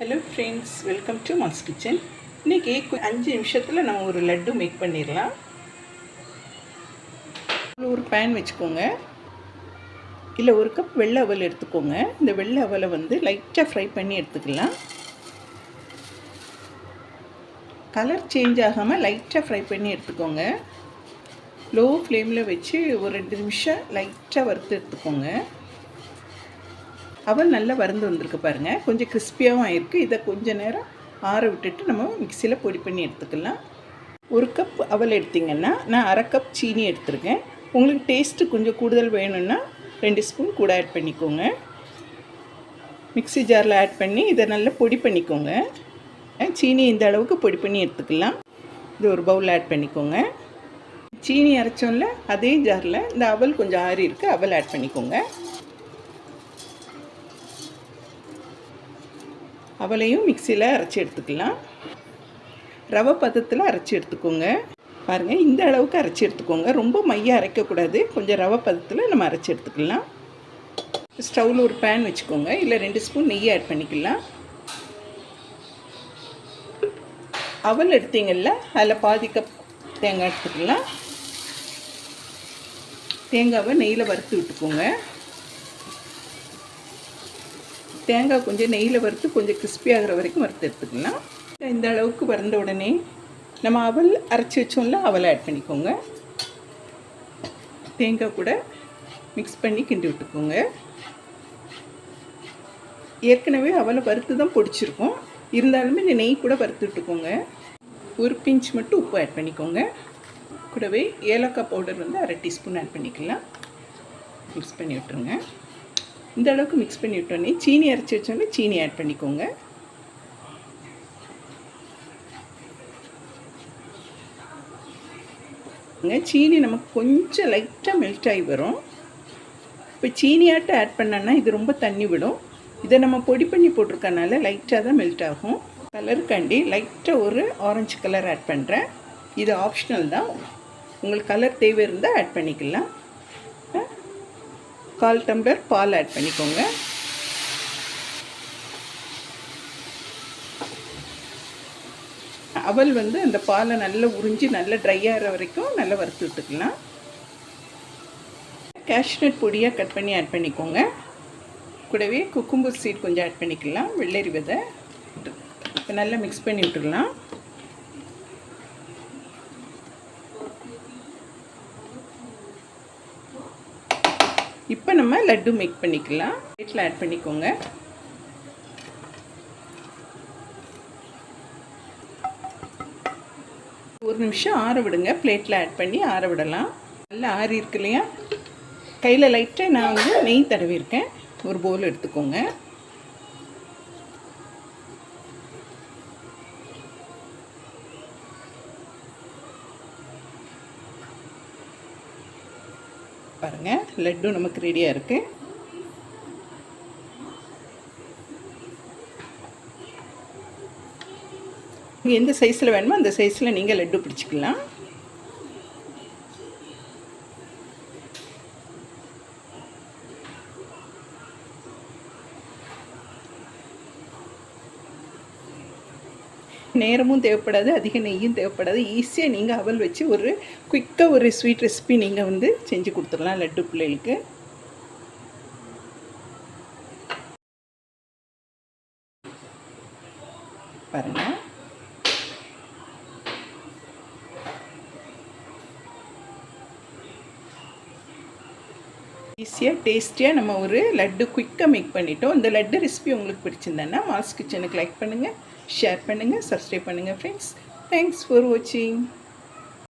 Hello friends welcome to mass kitchen இன்றைக்கி அஞ்சு நிமிஷத்தில் நம்ம ஒரு லட்டு மேக் பண்ணிடலாம். ஒரு பேன் வச்சுக்கோங்க. இல்லை ஒரு கப் வெள்ளை அவல் எடுத்துக்கோங்க. இந்த வெள்ளை அவலை வந்து லைட்டாக ஃப்ரை பண்ணி எடுத்துக்கலாம். கலர் சேஞ்ச் ஆகாமல் லைட்டாக ஃப்ரை பண்ணி எடுத்துக்கோங்க. லோ ஃப்ளேமில் வச்சு ஒரு ரெண்டு நிமிஷம் லைட்டாக வறுத்து எடுத்துக்கோங்க. அவல் நல்லா வறந்து வந்திருக்கு பாருங்கள் கொஞ்சம் கிறிஸ்பியாகவும் ஆயிருக்கு. இதை கொஞ்சம் நேரம் ஆற விட்டுட்டு நம்ம மிக்சியில் பொடி பண்ணி எடுத்துக்கலாம். ஒரு கப் அவல் எடுத்திங்கன்னா நான் அரை கப் சீனி எடுத்துருக்கேன். உங்களுக்கு டேஸ்ட்டு கொஞ்சம் கூடுதல் வேணும்னா ரெண்டு ஸ்பூன் கூட ஆட் பண்ணிக்கோங்க. மிக்ஸி ஜாரில் ஆட் பண்ணி இதை நல்லா பொடி பண்ணிக்கோங்க. சீனி இந்த அளவுக்கு பொடி பண்ணி எடுத்துக்கலாம். இது ஒரு பவுல் ஆட் பண்ணிக்கோங்க. சீனி அரைச்சோம்ல அதே ஜாரில் இந்த அவல் கொஞ்சம் ஆறி இருக்குது அவல் ஆட் பண்ணிக்கோங்க. அவளையும் மிக்சியில் அரைச்சி எடுத்துக்கலாம். ரவை பதத்தில் அரைச்சி எடுத்துக்கோங்க. பாருங்கள் இந்த அளவுக்கு அரைச்சி எடுத்துக்கோங்க. ரொம்ப மைய அரைக்கக்கூடாது. கொஞ்சம் ரவை பதத்தில் நம்ம அரைச்சி எடுத்துக்கலாம். ஸ்டவ்வில் ஒரு பேன் வச்சுக்கோங்க. இல்லை ரெண்டு ஸ்பூன் நெய் ஆட் பண்ணிக்கலாம். அவல் எடுத்தீங்கல்ல அதில் பாதி கப் தேங்காய் எடுத்துக்கலாம். தேங்காவை நெய்யில் வறுத்து விட்டுக்கோங்க. தேங்காய் கொஞ்சம் நெய்யில் வறுத்து கொஞ்சம் கிறிஸ்பி ஆகிற வரைக்கும் வறுத்து எடுத்துக்கலாம் இந்த அளவுக்கு வறந்த உடனே நம்ம அவல் அரைச்சி வச்சோம்ல அவலை ஆட் பண்ணிக்கோங்க. தேங்காய் கூட மிக்ஸ் பண்ணி கிண்டி விட்டுக்கோங்க. ஏற்கனவே அவலை வறுத்து தான் பொடிச்சிருக்கோம். இருந்தாலுமே இந்த நெய் கூட வறுத்து விட்டுக்கோங்க. ஒரு பிஞ்ச் மட்டும் உப்பு ஆட் பண்ணிக்கோங்க. கூடவே ஏலக்காய் பவுடர் வந்து அரை டீஸ்பூன் ஆட் பண்ணிக்கலாம். மிக்ஸ் பண்ணி விட்டுருங்க. இந்த அளவுக்கு மிக்ஸ் பண்ணி விட்டோன்னே சீனி அரைச்சி வச்சோன்னே சீனி ஆட் பண்ணிக்கோங்க. சீனி நமக்கு கொஞ்சம் லைட்டாக மெல்ட் ஆகி வரும். இப்போ சீனியாட்ட ஆட் பண்ணோன்னா இது ரொம்ப தண்ணி விடும். இதை நம்ம பொடி பண்ணி போட்டிருக்கனால லைட்டாக தான் மெல்ட் ஆகும். கலருக்காண்டி லைட்டாக ஒரு ஆரஞ்சு கலர் ஆட் பண்ணுறேன் இது ஆப்ஷனல் தான். உங்களுக்கு கலர் தேவை இருந்தால் ஆட் பண்ணிக்கலாம். கால் டம்ளர் பால் ஆட் பண்ணிக்கோங்க. அவல் வந்து அந்த பாலை நல்லா உறிஞ்சி நல்லா ட்ரை ஆகிற வரைக்கும் நல்லா வறுத்து விட்டுக்கலாம். கேஷ்நட் பொடியாக கட் பண்ணி ஆட் பண்ணிக்கோங்க. கூடவே குக்கும்பு சீட் கொஞ்சம் ஆட் பண்ணிக்கலாம். வெள்ளரி விதை. இப்போ நல்லா மிக்ஸ் பண்ணி விட்டுக்கலாம் இப்போ நம்ம லட்டு மேக் பண்ணிக்கலாம். பிளேட்டில் ஆட் பண்ணிக்கோங்க. ஒரு நிமிஷம் ஆற விடுங்க. பிளேட்டில் ஆட் பண்ணி ஆற விடலாம். நல்லா ஆறி இருக்கு இல்லையா? கையில் லைட்டாக நான் வந்து நெய் தடவிருக்கேன் ஒரு போல் எடுத்துக்கோங்க. பாருங்கள் லட்டு நமக்கு ரெடியாக இருக்குது எந்த சைஸில் வேணுமோ அந்த சைஸில் நீங்கள் லட்டு பிடிச்சிக்கலாம். நேரமும் தேவைப்படாது அதிக நெய்யும் தேவைப்படாது. ஈஸியாக நீங்கள் அவல் வச்சு ஒரு குயிக்காக ஒரு ஸ்வீட் ரெசிபி நீங்கள் வந்து செஞ்சு கொடுத்துடலாம் லட்டு பிள்ளைகளுக்கு. பாருங்கள் ஈஸியாக டேஸ்டியாக நம்ம ஒரு லட்டு குயிக்காக மேக் பண்ணிட்டோம். இந்த லட்டு ரெசிபி உங்களுக்கு பிடிச்சிருந்தேன்னா மாஸ் கிச்சனுக்கு லைக் பண்ணுங்கள் ஷேர் பண்ணுங்கள் சப்ஸ்கிரைப் பண்ணுங்கள் ஃப்ரெண்ட்ஸ் தேங்க்ஸ் ஃபார் வாட்சிங்